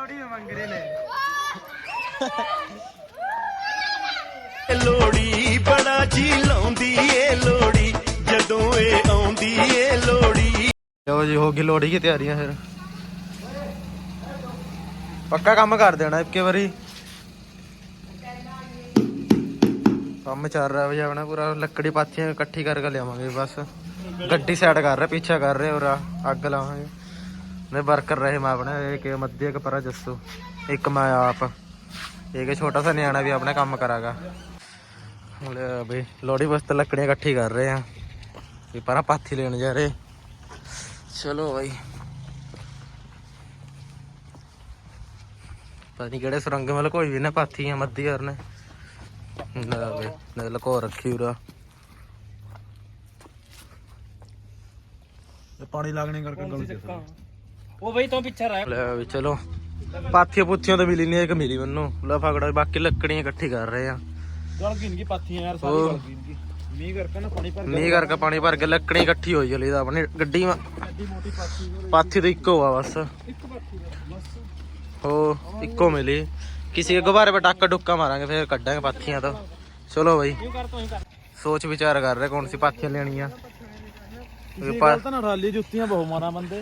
ਲੋੜੀ ਮੰਗ ਰਹੇ ਨੇ। ਲੋੜੀ ਬੜਾ ਜੀ ਲਾਉਂਦੀ ਏ ਲੋੜੀ ਜਦੋਂ ਇਹ ਆਉਂਦੀ ਏ ਲੋੜੀ ਲੋ ਜੀ ਹੋ ਗਈ ਲੋੜੀ ਦੀ ਤਿਆਰੀਆਂ ਫਿਰ। ਪੱਕਾ ਕੰਮ ਕਰ ਦੇਣਾ ਇੱਕੇ ਵਾਰੀ। ਕੰਮ ਚੱਲ ਰਿਹਾ ਵਜਾ ਆਪਣਾ ਪੂਰਾ ਲੱਕੜੀ ਪਾਥੀਆਂ ਇਕੱਠੀ ਕਰਕੇ ਲਿਆਵਾਂਗੇ ਬਸ। ਗੱਡੀ ਸਾਈਡ ਕਰ ਰਿਹਾ ਪਿੱਛਾ ਕਰ ਰਿਹਾ ਔਰ ਅੱਗ ਲਾਵਾਂਗੇ। ਨੇ ਵਰਕਰ ਰਹੇ ਮੈਂ ਆਪਣੇ ਇੱਕ ਮੱਧੇ ਇੱਕ ਪਰਾ ਜੱਸੂ ਇੱਕ ਮੈਂ ਆਪ। ਇੱਕ ਛੋਟਾ ਸਾ ਨਿਆਣਾ ਵੀ ਆਪਣਾ ਕੰਮ ਕਰਾਗਾ। ਲੈ ਬਈ ਲੋੜੀ ਵਾਸਤੇ ਲੱਕੜੀਆਂ ਇਕੱਠੀ ਕਰ ਰਹੇ ਆ। ਵੀ ਪਰਾ ਪਾਥੀ ਲੈਣ ਜਾ ਰਹੇ। ਚਲੋ ਭਾਈ ਪਤਾ ਨਹੀਂ ਕਿਹੜੇ ਸੁਰੰਗ ਮਲ ਕੋਈ ਵੀ ਨਾ ਪਾਥੀਆਂ ਮੱਦੀ ਯਾਰ ਨੇ। ਨਾ ਵੇ ਨਾ ਲਕੋ ਰੱਖੀ ਉਰਾ। ਪਾਣੀ ਲੱਗਣੇ ਕਰਕੇ ਗਲ ਗਿਆ ਉਹ ਬਈ ਤੂੰ ਪਿੱਛੇ ਰਹਿ। ਲੈ ਵੀ ਚਲੋ। ਪਾਥੀਆਂ ਪੁੱਥੀਆਂ ਤਾਂ ਮਿਲੀ ਨਹੀਂ ਇੱਕ ਮਿਲੀ ਮੈਨੂੰ। ਲੈ ਫਗੜਾ ਬਾਕੀ ਲੱਕੜੀਆਂ ਇਕੱਠੀ ਕਰ ਰਹੇ ਆ। ਗਲ ਗਈ ਇਨਕੀ ਪਾਥੀਆਂ ਯਾਰ ਸਾਰੀ ਹੋਰ। ਗਲ ਗਈ ਇਨਕੀ ਮੀਂਹ ਕਰਕੇ ਨਾ ਪਾਣੀ ਭਰ ਮੀਂਹ ਕਰਕੇ ਪਾਣੀ ਭਰ ਕੇ ਲੱਕੜੀ ਇਕੱਠੀ ਹੋਈ ਜਲੀ ਦਾ ਆਪਣੀ ਗੱਡੀ ਪਾਥੀ ਤਾਂ ਇੱਕੋ ਆ ਬਸ। ਇੱਕ ਪਾਥੀ ਬਸ। ਹੋ ਇੱਕੋ ਮਿਲੀ। ਕਿਸੇ ਦੇ ਗੁਬਾਰੇ ਪੇ ਟੱਕ ਡੁੱਕਾ ਮਾਰਾਂਗੇ ਫਿਰ ਕੱਢਾਂਗੇ ਪਾਥੀਆਂ ਤਾਂ। ਚਲੋ ਬਾਈ। ਸੋਚ ਵਿਚਾਰ ਕਰ ਰਹੇ ਕੌਣ ਸੀ ਪਾਥੀਆਂ ਲੈਣੀਆਂ। ਕਿਸੇ ਗੱਲ ਤਾਂ ਨਾ ਰਾਲੀ ਜੁੱਤੀਆਂ ਬਹੁ ਮਾਰਾ ਬੰਦੇ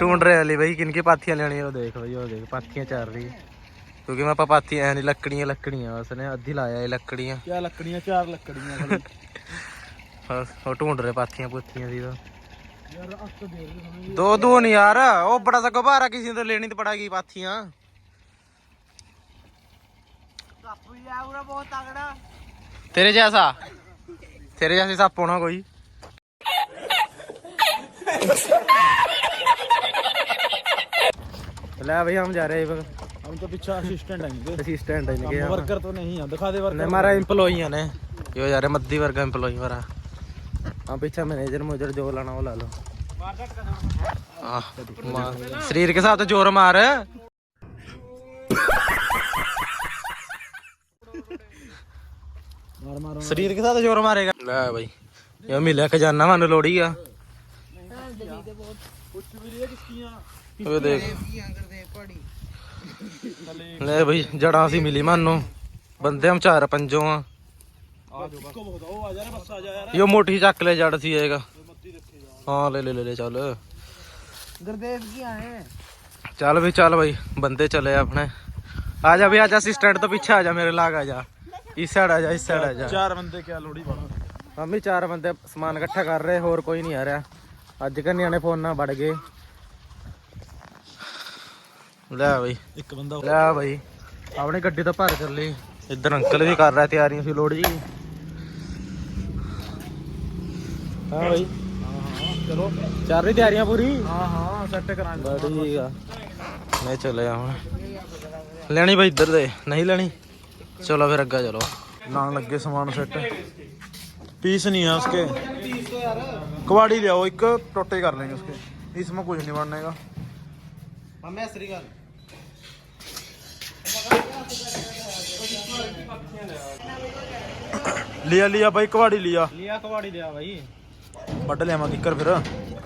ਢੂੰਡ ਰਹੇ ਵਾਲੀ ਬਾਈ ਕਿਨਕੀ ਪਾਥੀਆਂ ਲੈਣੀਆਂ ਉਹ ਦੇਖ ਬਾਈ ਉਹ ਦੇਖ ਪਾਥੀਆਂ ਚੱਲ ਰਹੀ ਹੈ ਕਿਉਂਕਿ ਮੈਂ ਆਪਾਂ ਪਾਥੀਆਂ ਐ ਨਹੀਂ ਲੱਕੜੀਆਂ ਲੱਕੜੀਆਂ ਉਸਨੇ ਅੱਧੀ ਲਾਇਆ ਇਹ ਲੱਕੜੀਆਂ ਕਿਆ ਲੱਕੜੀਆਂ ਚਾਰ ਲੱਕੜੀਆਂ ਖਾਲੀ ਬਸ ਉਹ ਢੂੰਡ ਰਹੇ ਪਾਥੀਆਂ ਪੁੱਥੀਆਂ ਦੀ ਤਾਂ ਯਾਰ ਅੱਤ ਦੇ ਦੇ ਸਾਨੂੰ ਦੋ ਦੋ ਨਹੀਂ ਯਾਰ ਉਹ ਬੜਾ ਸਾ ਗੁਬਾਰਾ ਕਿਸੇ ਤੋਂ ਲੈਣੀ ਤੇ ਪੜਾ ਗਈ ਪਾਥੀਆਂ तेरे जैसा तेरे जैसे सप होना कोई ਲੈ भाई हम जा रहे हैं इधर। हम तो पीछे असिस्टेंट आएंगे असिस्टेंट है इनके हम यहाँ। वर्कर तो नहीं है दिखा दे नहीं, वर्कर हमारा एम्प्लॉई है ने यो जा रहे मध्य वर्ग एम्प्लॉई हमारा हाँ पीछे मैनेजर मुजर जो लाना वो ला लो आह, मार। शरीर के साथ जोर मार ਮਾਰ ਮਾਰ शरीर के साथ जोर मारेगा ले भाई यो मिले खजाना मानो लोड़ी आ ਜਲੀ ਦੇਖ। ਲੈ ਭਾਈ ਜੜਾਂ ਸੀ ਮਿਲੀ ਮਾਨੂੰ। ਬੰਦੇ ਹਮ ਚਾਰ ਪੰਜੋਂ ਆ। ਆ ਜਾਓ ਮੋਟੀ ਚੱਕ ਲੈ ਜੜ ਸੀ ਇਹਗਾ ਹਾਂ ਲੈ ਲੈ ਲੈ ਚੱਲ। ਗੁਰਦੇਵ ਕੀ ਆਏ। ਚੱਲ ਵੀ ਚੱਲ ਭਾਈ ਬੰਦੇ ਚਲੇ ਆਪਣੇ। ਆ ਜਾ ਵੀ ਆ ਜਾ ਅਸਿਸਟੈਂਟ ਤੋਂ ਪਿੱਛੇ ਆ ਜਾ ਮੇਰੇ ਲਾਗ ਆ ਜਾ। ਇਸ ਸਾਈਡ ਆ ਜਾ ਇਸ ਸਾਈਡ ਆ ਜਾ। ਚਾਰ ਬੰਦੇ ਕਿਆ ਲੋੜੀ ਬਣਾ ਮੰਮੀ ਚਾਰ ਬੰਦੇ ਸਮਾਨ ਇਕੱਠਾ ਕਰ ਰਹੇ ਹੋਰ ਕੋਈ ਨਹੀਂ ਆ ਰਿਹਾ। ਅੱਜ ਕੱਲ ਨਿਆਣੇ ਫੋਨ ਨਾਲ ਵੜ ਗਏ। ਲੈ ਬਈ। ਇੱਕ ਬੰਦਾ ਲੈ ਬਈ। ਆਪਣੇ ਗੱਡੀ ਤਾਂ ਭਰ ਚੱਲੇ ਇੱਧਰ ਅੰਕਲ ਵੀ ਕਰ ਰਿਹਾ ਤਿਆਰੀਆਂ ਸੀ ਲੋੜ ਜੀ। ਹਾਂ ਬਈ। ਚਲੋ। ਚੱਲ ਰਹੀ ਤਿਆਰੀਆਂ ਪੂਰੀ? ਹਾਂ ਸੈੱਟ ਕਰਾਂਗੇ। ਠੀਕ ਆ ਮੈਂ ਚਲੇ ਆ ਹੁਣ। ਲੈਣੀ ਬਈ ਇੱਧਰ ਦੇ। ਨਹੀਂ ਲੈਣੀ? ਚਲੋ ਫਿਰ ਅੱਗਾ ਚਲੋ। ਨਾਲ ਲੱਗੇ ਸਮਾਨ ਸੈੱਟ ਪੀਸ ਨਹੀਂ ਆ ਉਸਕੇ। 30 ਯਾਰ ਕਵਾੜੀ ਲਿਆਓ ਇੱਕ ਟੋਟੇ ਕਰ ਲੈਂਗੇ ਉਸਕੇ। ਇਸ ਵਿੱਚ ਕੁਝ ਨਹੀਂ ਬਣਨਾ ਹੈਗਾ ਮੰਮੇ ਗੱਲ। ਲਿਆ ਲਿਆ ਭਾਈ ਕਵਾੜੀ ਲਿਆ। ਲਿਆ ਕਵਾੜੀ ਲਿਆ ਭਾਈ ਵੱਢ ਲਿਆਵਾਂ ਕਿੱਕਰ ਫਿਰ।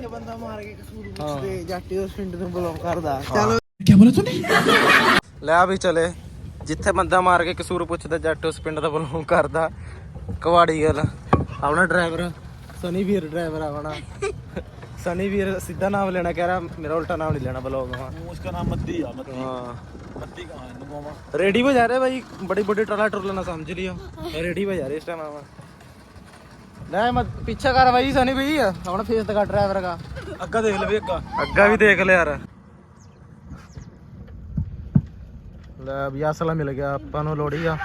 ਇਹ ਬੰਦਾ ਮਾਰ ਕੇ ਕਸੂਰ ਪੁੱਛਦੇ ਜੱਟ ਉਸ ਪਿੰਡ ਨੂੰ ਬਲੌਕ ਕਰਦਾ। ਚਲੋ। ਕੀ ਬੋਲੇ ਤੂੰ ਲੈ ਵੀ ਚਲੇ ਜਿੱਥੇ ਬੰਦਾ ਮਾਰ ਕੇ ਕਸੂਰ ਪੁੱਛਦਾ ਜੱਟ ਉਸ ਪਿੰਡ ਦਾ ਬਲੌਂਗ ਕਰਦਾ। ਕਵਾੜੀ ਗੱਲ ਆਪਣਾ ਡਰਾਈਵਰ ਸਨੀ ਵੀਰ ਡਰਾਈਵਰ ਆਵਣਾ ਸਨੀ ਵੀਰ ਸਿੱਧਾ ਨਾਮ ਲੈਣਾ ਕਹਿ ਰਿਹਾ ਮੇਰਾ ਉਲਟਾ ਨਾਮ ਨਹੀਂ ਲੈਣਾ ਬਲੌਗ ਹਾਂ ਉਸਕਾ ਨਾਮ ਮੱਦੀ ਆ ਮੱਦੀ। ਹਾਂ। ਮੱਦੀ ਕਾ ਹੈ ਨਗੋਵਾ ਰੈਡੀ ਹੋ ਜਾ ਰਿਹਾ ਭਾਈ ਬੜੀ ਬੜੀ ਟਰਾਲਾ ਟਰਲਾ ਨਾ ਸਮਝ ਲਿਓ ਰੈਡੀ ਹੋ ਜਾ ਰਿਹਾ ਇਸ ਟਾਈਮ ਆਵਾ ਲੈ ਮਤ ਪਿੱਛੇ ਕਰ ਭਾਈ ਸਨੀ ਭਾਈ ਆਪਣਾ ਫੇਸ ਦਿਖਾ ਡਰਾਈਵਰ ਦਾ। ਅੱਗਾ ਦੇਖ ਲੈ ਵੀ ਅੱਗਾ। ਵੀ ਦੇਖ ਲੈ ਯਾਰ। ਲੈ ਵੀ ਅਸਲਾ ਮਿਲ ਗਿਆ ਆਪਾਂ ਨੂੰ ਲੋੜੀ ਆ।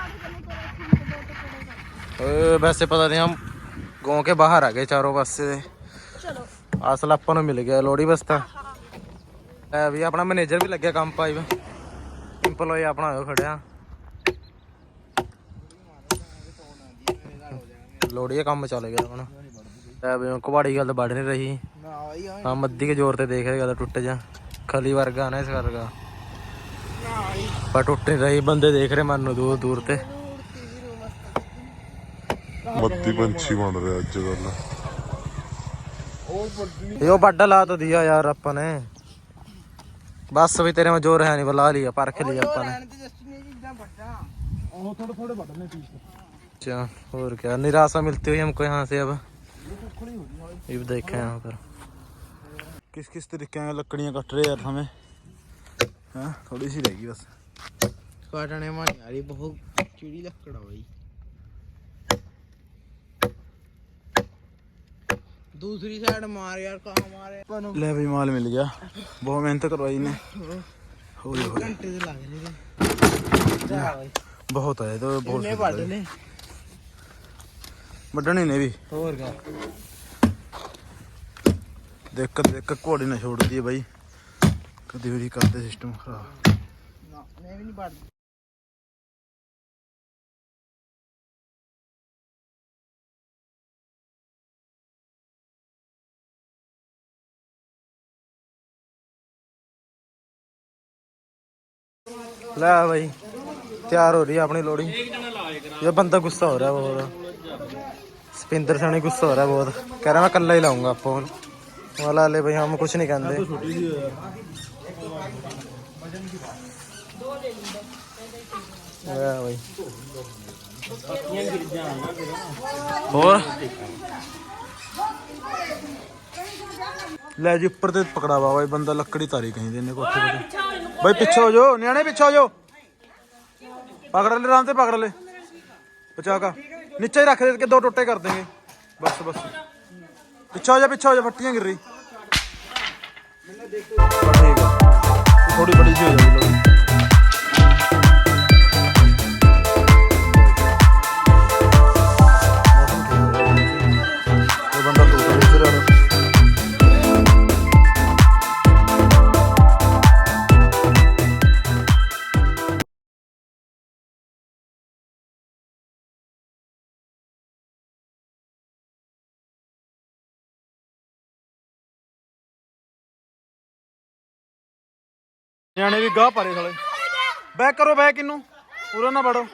ਓਏ ਵੈਸੇ ਪਤਾ ਨਹੀਂ ਹਮ ਗੋਂ ਕੇ ਬਾਹਰ ਆ ਗਏ ਚਾਰੋਂ ਪਾਸੇ। ਦੇ ਚਲੋ। ਅਸਲ ਆਪਾਂ ਨੂੰ ਮਿਲ ਗਿਆ ਲੋੜੀ ਬਸਤਾ ਲੈ ਵੀ ਆਪਣਾ ਮੈਨੇਜਰ ਵੀ ਲੱਗਿਆ ਕੰਮ ਪਾਈ ਇੰਪਲੋਈ ਆਪਣਾ ਹੋਇਆ ਖੜਿਆ। ਲੋੜੀ ਕੰਮ ਚੱਲ ਗਿਆ ਹੁਣ ਲੈ ਵੀ ਕੁਵਾੜੀ ਗੱਲ ਵੱਢ ਨਹੀਂ ਰਹੀ। ਹਾਂ ਮੱਦੀ ਕੇ ਜ਼ੋਰ ਤੇ ਦੇਖ ਰਿਹਾ ਗੱਲ ਟੁੱਟ ਜਾ। ਖਲੀ ਵਰਗਾ ਨਾ ਇਸ ਵਰਗਾ। ਪਰ ਟੁੱਟ ਨਹੀਂ ਰਹੀ ਬੰਦੇ ਦੇਖ ਰਹੇ ਮਨ ਨੂੰ ਦੂਰ ਦੂਰ ਤੇ। ਮੱਤੀ ਪੰਛੀ ਬਣ ਰਿਹਾ ਅੱਜ ਕੱਲ ਇਹ ਉਹ ਵੱਡਾ ਲਾ ਤਾਂ ਦਿਆ ਯਾਰ ਆਪਾਂ ਨੇ ਬਸ ਵੀ ਤੇਰੇ में जोर है नहीं बुला लिया परख लिया अपन ने ਲੈਣ ਤੇ ਜਸਟ ਨੇ ਜਿੱਦਾਂ ਵੱਡਾ ਉਹ ਥੋੜੇ ਥੋੜੇ ਵੱਢਨੇ ਪੀਸ अच्छा और क्या निराशा मिलती हुई हमको यहाँ से अब ये भी देखे यहाँ पर किस किस तरीके ਨਾਲ ਲੱਕੜੀਆਂ ਕੱਟ ਰਹੇ ਯਾਰ ਹਮੇ ਹਾਂ ਥੋੜੀ ਸੀ ਰਹਿ ਗਈ ਬਸ ਕਾਟਣੇ ਮਾਰੀ ਯਾਰੀ ਬਹੁਤ ਚਿੜੀ ਲੱਕੜਾ ਦੂਸਰੀ ਸਾਈਡ ਮਾਰ ਯਾਰ ਕਾ ਮਾਰੇ ਨੂੰ ਲੈ ਵੀ ਮਾਲ ਮਿਲ ਗਿਆ। ਬਹੁਤ ਮਿਹਨਤ ਕਰਵਾਈ ਨੇ। ਹੋਏ ਹੋਏ ਘੰਟੇ ਦੇ ਲੱਗ ਨੇ ਜਾ ਬਾਈ। ਬਹੁਤ ਆਏ ਤਾਂ ਬਹੁਤ ਕਿੰਨੇ ਵੱਢ ਨੇ ਵੱਢਣੇ ਨੇ ਵੀ। ਹੋਰ ਕਾ। ਦੇਖ ਦੇਖ ਘੋੜੀ ਨਾ ਛੋੜਦੀ ਹੈ ਬਾਈ। ਕਦੇ ਵੀ ਕਰਦੇ ਸਿਸਟਮ ਖਰਾਬ। ਨਾ ਮੈਂ ਵੀ ਨਹੀਂ ਵੱਢ ਲੈ ਬਾਈ, ਤਿਆਰ ਹੋ ਰਹੀ ਆਪਣੀ ਲੋੜੀ ਇਹ ਬੰਦਾ ਗੁੱਸਾ ਹੋ ਰਿਹਾ ਬਹੁਤ। ਸਪਿੰਦਰ ਸਾਨੇ ਗੁੱਸਾ ਹੋ ਰਿਹਾ ਬਹੁਤ। ਕਹਿ ਰਿਹਾ ਮੈਂ ਕੱਲਾ ਹੀ ਲਾਉਂਗਾ ਆਪਾਂ ਹੁਣ। ਵਾਲਾ ਲੈ ਬਈ, ਹਮ ਕੁਝ ਨਹੀਂ ਕਹਿੰਦੇ। ਲੈ ਹੋਰ? ਲੈ ਜੀ, ਉੱਪਰ ਤੇ ਪਕੜਾਵਾ ਬਾਈ, ਬੰਦਾ ਲੱਕੜੀ ਤਾਰੀ ਕਹਿੰਦੇ ਨੇ ਕੋਠੇ ਤੇ। ਬਾਈ ਪਿੱਛੇ ਹੋ ਜਾਓ, ਨਿਆਣੇ ਪਿੱਛੇ ਹੋ ਜਾਓ। ਪਕੜ ਲੈ ਰਾਮ ਤੇ ਪਕੜ ਲੈ। ਬਚਾ ਕਾ। ਨੀਚੇ ਹੀ ਰੱਖ ਦੇ ਕਿ ਦੋ ਟੋਟੇ ਕਰ ਦੇਂਗੇ ਬਸ ਬਸ। ਪਿੱਛੇ ਹੋ ਜਾ, ਪਿੱਛੇ ਹੋ ਜਾ, ਫੱਟੀਆਂ ਗਿਰ ਰਹੀ ਠੀਕ ਆ। ਥੋੜੀ ਬੜੀ ਜਿਹੀ ਹੋ ਜਾਊਗੀ ਨਿਆਣੇ ਵੀ ਗਾਹ ਪਾਰੇ ਸਾਲੇ। ਬੈਕ ਕਰੋ ਬੈਕ ਇਹਨੂੰ ਪੂਰਾ ਨਾ ਵੜੋ।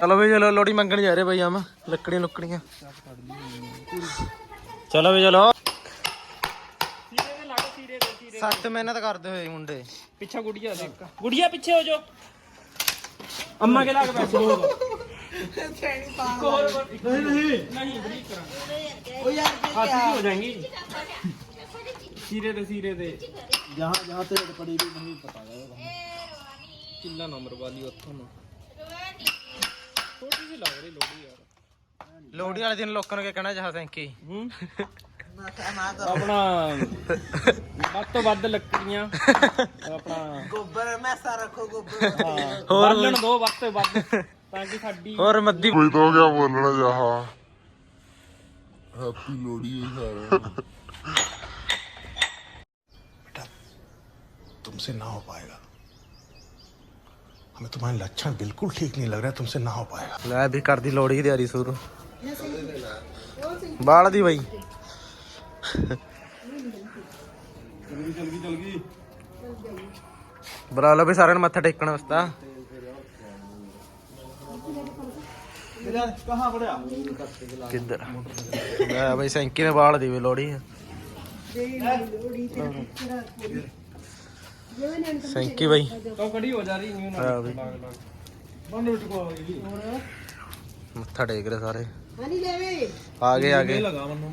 ਚਲੋ ਵੀ ਚਲੋ ਲੋੜੀ ਮੰਗਣ ਜਾ ਰਹੇ ਬਈ ਆਮ ਲੱਕੜੀਆਂ ਲੁੱਕੜੀਆਂ ਚਲੋ ਵੀ ਚਲੋ। ਸਖਤ ਮਿਹਨਤ ਕਰਦੇ ਹੋਏ ਮੁੰਡੇ। ਪਿੱਛਾ ਗੁੜੀਆ ਦੇ ਗੁੜੀਆ ਪਿੱਛੇ ਹੋ ਜਾ ਅੰਮਾ ਕੇ ਲਾ ਕੇ ਬੈਠ ਦੋ ਨਹੀਂ ਨਹੀਂ। ਉਹ ਯਾਰ ਕੀ ਹੱਥ ਹੋ ਜਾਣਗੀ ਸੀਰੇ ਦੇ ਸੀਰੇ ਦੇ। ਜਹਾਂ ਜਹਾਂ ਤੇ ਪੜੀ ਵੀ ਨਹੀਂ ਪਤਾ ਲੱਗਦਾ ਕਿੰਨਾ ਨੰਬਰ ਵਾਲੀ ਉੱਥੋਂ ਨੂੰ। ਛੋਟੀ ਜਿਹੀ ਲੱਗ ਰਹੀ ਲੋੜੀ ਯਾਰ। ਲੋਹੜੀ ਵਾਲੇ ਦਿਨ ਲੋਕਾਂ ਨੂੰ ਕਹਿਣਾ ਚਾਹ ਸੈਂਕੀ ਹੂੰ? ਆਪਣਾ ਵੱਧ ਤੋਂ ਵੱਧ ਲੱਕੜੀਆਂ ਆਪਣਾ ਗੋਬਰ ਮੈਸਾ ਰੱਖੋ ਗੋਬਰ ਹਾਂ ਬਾਲਣ ਦੋ ਵੱਧ ਤੋਂ ਵੱਧ ਤਾਂ ਕਿ ਸਾਡੀ और मद्दी ਕੋਈ ਤਾਂ ਕਿਆ ਬੋਲਣਾ ਜਹਾ ਹੈਪੀ ਲੋੜੀ ਹੈ ਸਾਰਾ तुमसे ना हो पाएगा हमें तुम्हारे लक्षण बिल्कुल ठीक नहीं लग रहा है तुमसे ना हो पाएगा ਲੈ ਵੀ ਕਰਦੀ ਲੋਹੜੀ ਦੀ ਤਿਆਰੀ ਸ਼ੁਰੂ ਬਾਲ ਦੀ ਬਾਈ ਗਈ ਚਲ ਵੀ ਸਾਰਿਆਂ ਨੂੰ ਮੱਥਾ ਟੇਕਣ ਵਾਸਤਾ। ਕਿੱਧਰ? ਮੈਂ ਬਈ, ਸੈਂਕੀ ਨੇ ਵਾਲ ਦੇਵੇ ਲੋੜੀ ਸੈਂਕੀ ਬਈ ਤੋ ਕੜੀ ਹੋ ਜਾ ਰਹੀ ਨਿਊ ਹਾਂ ਬਈ। ਲਾਗ ਕੋ ਆ ਗਈ ਮੱਥਾ ਟੇਕ ਰਹੇ ਸਾਰੇ। ਹਣੀ ਲੈਵੇ ਆ ਗਏ ਆ ਗਏ। ਲਗਾ ਮੈਨੂੰ